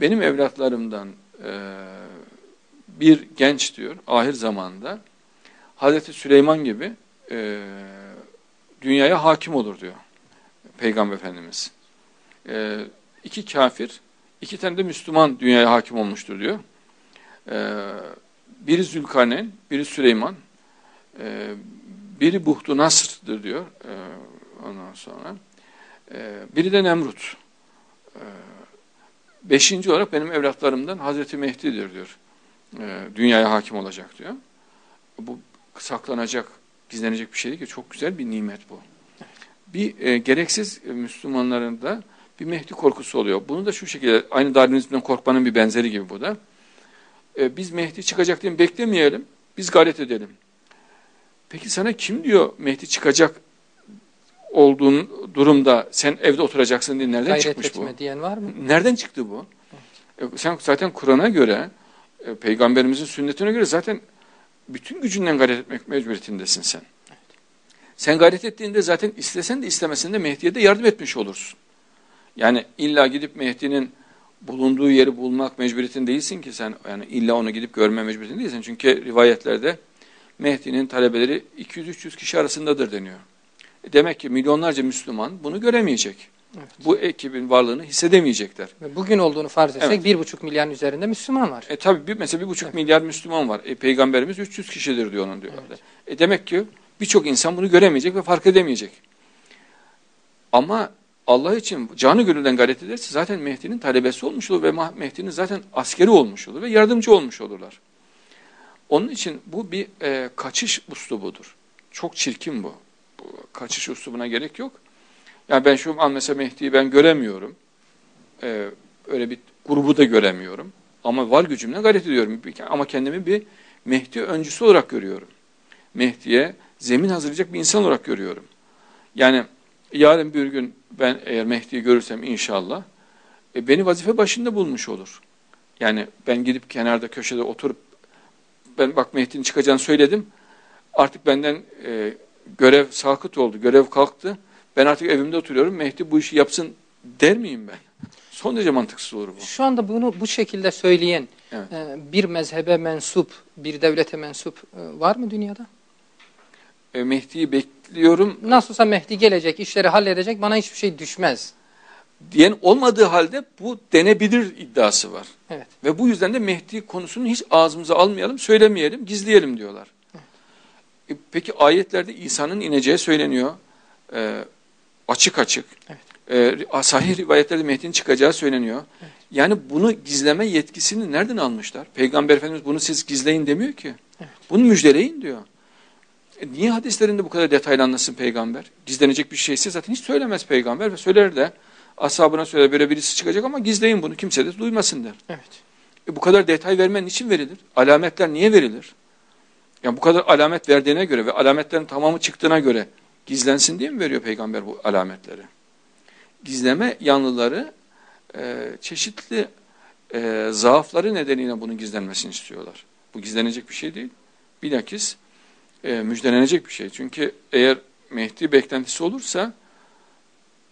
benim evlatlarımdan e, bir genç diyor ahir zamanda Hazreti Süleyman gibi e, dünyaya hakim olur diyor Peygamber Efendimiz. E, iki kafir, iki tane de Müslüman dünyaya hakim olmuştur diyor. E, biri Zülkarneyn, biri Süleyman, e, biri Buhtu Nasr'dır diyor e, ondan sonra. E, biri de Nemrut. E, beşinci olarak benim evlatlarımdan Hazreti Mehdi'dir diyor. E, dünyaya hakim olacak diyor. Bu saklanacak, gizlenecek bir şey değil ki. Çok güzel bir nimet bu. Bir e, gereksiz Müslümanların da bir Mehdi korkusu oluyor. Bunu da şu şekilde, aynı Darwinizmden korkmanın bir benzeri gibi bu da. E, biz Mehdi çıkacak diye beklemeyelim, biz gayret edelim. Peki sana kim diyor Mehdi çıkacak olduğun durumda sen evde oturacaksın diye nereden Gayret çıkmış etme bu? diyen var mı? Nereden çıktı bu? E, sen zaten Kur'an'a göre, e, peygamberimizin sünnetine göre zaten bütün gücünden gayret etmek mecburiyetindesin sen. Sen gayret ettiğinde zaten istesen de istemesen de Mehdi'ye de yardım etmiş olursun. Yani illa gidip Mehdi'nin bulunduğu yeri bulmak mecburiyetin değilsin ki sen yani illa onu gidip görme mecburiyetin değilsin. Çünkü rivayetlerde Mehdi'nin talebeleri 200-300 kişi arasındadır deniyor. Demek ki milyonlarca Müslüman bunu göremeyecek. Evet. Bu ekibin varlığını hissedemeyecekler. Bugün olduğunu farz etsek Evet. bir buçuk milyarın üzerinde Müslüman var. E tabi bir, mesela bir buçuk milyar Müslüman var. E, Peygamberimiz 300 kişidir diyor onun diyorlar. E demek ki birçok insan bunu göremeyecek ve fark edemeyecek. Ama Allah için canı gönülden gayret ederse zaten Mehdi'nin talebesi olmuş olur ve Mehdi'nin zaten askeri olmuş olur ve yardımcı olmuş olurlar. Onun için bu bir e, kaçış uslubudur. Çok çirkin bu. Kaçış uslubuna gerek yok. Yani ben şu an mesela Mehdi'yi ben göremiyorum. E, öyle bir grubu da göremiyorum. Ama var gücümle gayret ediyorum. Ama kendimi bir Mehdi öncüsü olarak görüyorum. Mehdi'ye zemin hazırlayacak bir insan olarak görüyorum. Yani yarın bir gün ben eğer Mehdi'yi görürsem inşallah e, beni vazife başında bulmuş olur. Yani ben gidip kenarda köşede oturup ben bak Mehdi'nin çıkacağını söyledim. Artık benden e, görev sakıt oldu, görev kalktı. Ben artık evimde oturuyorum. Mehdi bu işi yapsın der miyim ben? Son derece mantıksız olur bu. Şu anda bunu bu şekilde söyleyen Evet. e, bir mezhebe mensup, bir devlete mensup e, var mı dünyada? E, Mehdi'yi bekliyorum Nasıl olsa Mehdi gelecek, işleri halledecek, bana hiçbir şey düşmez. diyen olmadığı halde bu denebilir iddiası var. Evet. Ve bu yüzden de Mehdi konusunu hiç ağzımıza almayalım, söylemeyelim, gizleyelim diyorlar. E, peki ayetlerde İsa'nın ineceği söyleniyor. E, açık açık. Evet. E, sahih rivayetlerde Mehdi'nin çıkacağı söyleniyor. Yani bunu gizleme yetkisini nereden almışlar? Peygamber Efendimiz bunu siz gizleyin demiyor ki. Bunu müjdeleyin diyor. E, niye hadislerinde bu kadar detaylı anlasın peygamber? Gizlenecek bir şeyse zaten hiç söylemez peygamber ve söyler de ashabına söyler böyle birisi çıkacak ama gizleyin bunu kimse de duymasın der. Evet. E bu kadar detay vermen için verilir? Alametler niye verilir? Yani bu kadar alamet verdiğine göre ve alametlerin tamamı çıktığına göre gizlensin diye mi veriyor peygamber bu alametleri? Gizleme yanlıları e, çeşitli e, zaafları nedeniyle bunun gizlenmesini istiyorlar. Bu gizlenecek bir şey değil. Bilakis e, müjdelenecek bir şey. Çünkü eğer Mehdi beklentisi olursa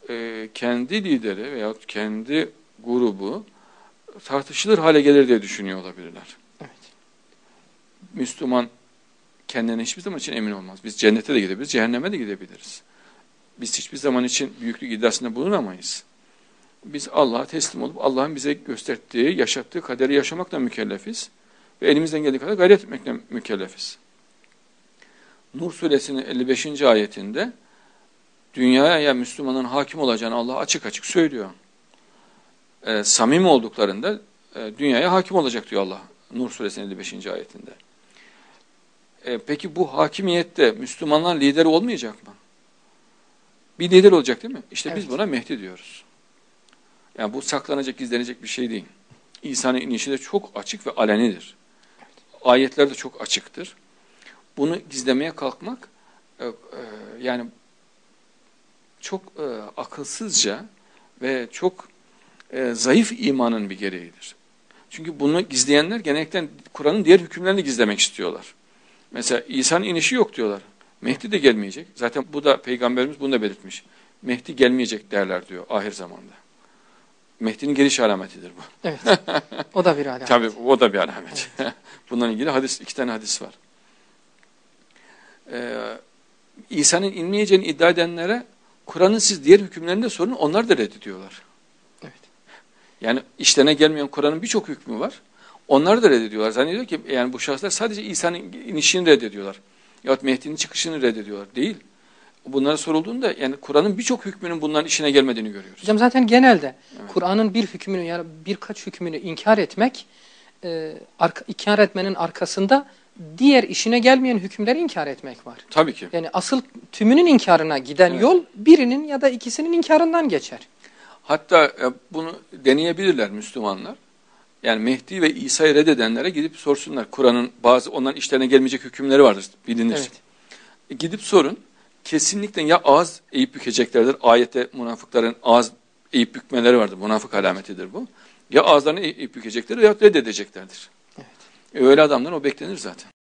e, kendi lideri veyahut kendi grubu tartışılır hale gelir diye düşünüyor olabilirler. Evet. Müslüman kendine hiçbir zaman için emin olmaz. Biz cennete de gidebiliriz, cehenneme de gidebiliriz. Biz hiçbir zaman için büyüklük iddiasında bulunamayız. Biz Allah'a teslim olup Allah'ın bize gösterdiği, yaşattığı kaderi yaşamakla mükellefiz. Ve elimizden geldiği kadar gayret etmekle mükellefiz. Nur suresinin 55. ayetinde dünyaya Müslümanın hakim olacağını Allah açık açık söylüyor. E, samimi olduklarında e, dünyaya hakim olacak diyor Allah. Nur suresinin 55. ayetinde. E, peki bu hakimiyette Müslümanlar lider olmayacak mı? Bir lider olacak değil mi? İşte biz Evet. buna Mehdi diyoruz. Yani bu saklanacak, gizlenecek bir şey değil. İsa'nın inişi de çok açık ve alenidir. Ayetler de çok açıktır. Bunu gizlemeye kalkmak e, e, yani çok e, akılsızca ve çok e, zayıf imanın bir gereğidir. Çünkü bunu gizleyenler genellikle Kur'an'ın diğer hükümlerini gizlemek istiyorlar. Mesela İsa'nın inişi yok diyorlar. Mehdi de gelmeyecek. Zaten bu da Peygamberimiz bunu da belirtmiş. Mehdi gelmeyecek derler diyor ahir zamanda. Mehdi'nin geliş alametidir bu. Evet. O da bir alamet. Tabii o da bir alamet. Bununla ilgili hadis iki tane hadis var. Ee, İsa'nın inmeyeceğini iddia edenlere Kur'an'ın siz diğer hükümlerinde sorun onlar da reddediyorlar. Evet. Yani işlerine gelmeyen Kur'an'ın birçok hükmü var. Onlar da reddediyorlar. Zannediyor ki yani bu şahıslar sadece İsa'nın inişini reddediyorlar. Yahut Mehdi'nin çıkışını reddediyorlar. Değil. Bunlara sorulduğunda yani Kur'an'ın birçok hükmünün bunların işine gelmediğini görüyoruz. Hocam zaten genelde Evet. Kur'an'ın bir hükmünü yani birkaç hükmünü inkar etmek, e, arka, inkar etmenin arkasında diğer işine gelmeyen hükümleri inkar etmek var. Tabii ki. Yani asıl tümünün inkarına giden Evet. yol birinin ya da ikisinin inkarından geçer. Hatta e, bunu deneyebilirler Müslümanlar. Yani Mehdi ve İsa'yı reddedenlere gidip sorsunlar. Kur'an'ın bazı onların işlerine gelmeyecek hükümleri vardır bilinir. Evet. E, Gidip sorun. Kesinlikle ya ağız eğip bükeceklerdir. Ayette münafıkların ağız eğip bükmeleri vardır. Münafık alametidir bu. Ya ağızlarını eğip bükecekler ya reddedeceklerdir. Evet. E, öyle adamdan o beklenir zaten.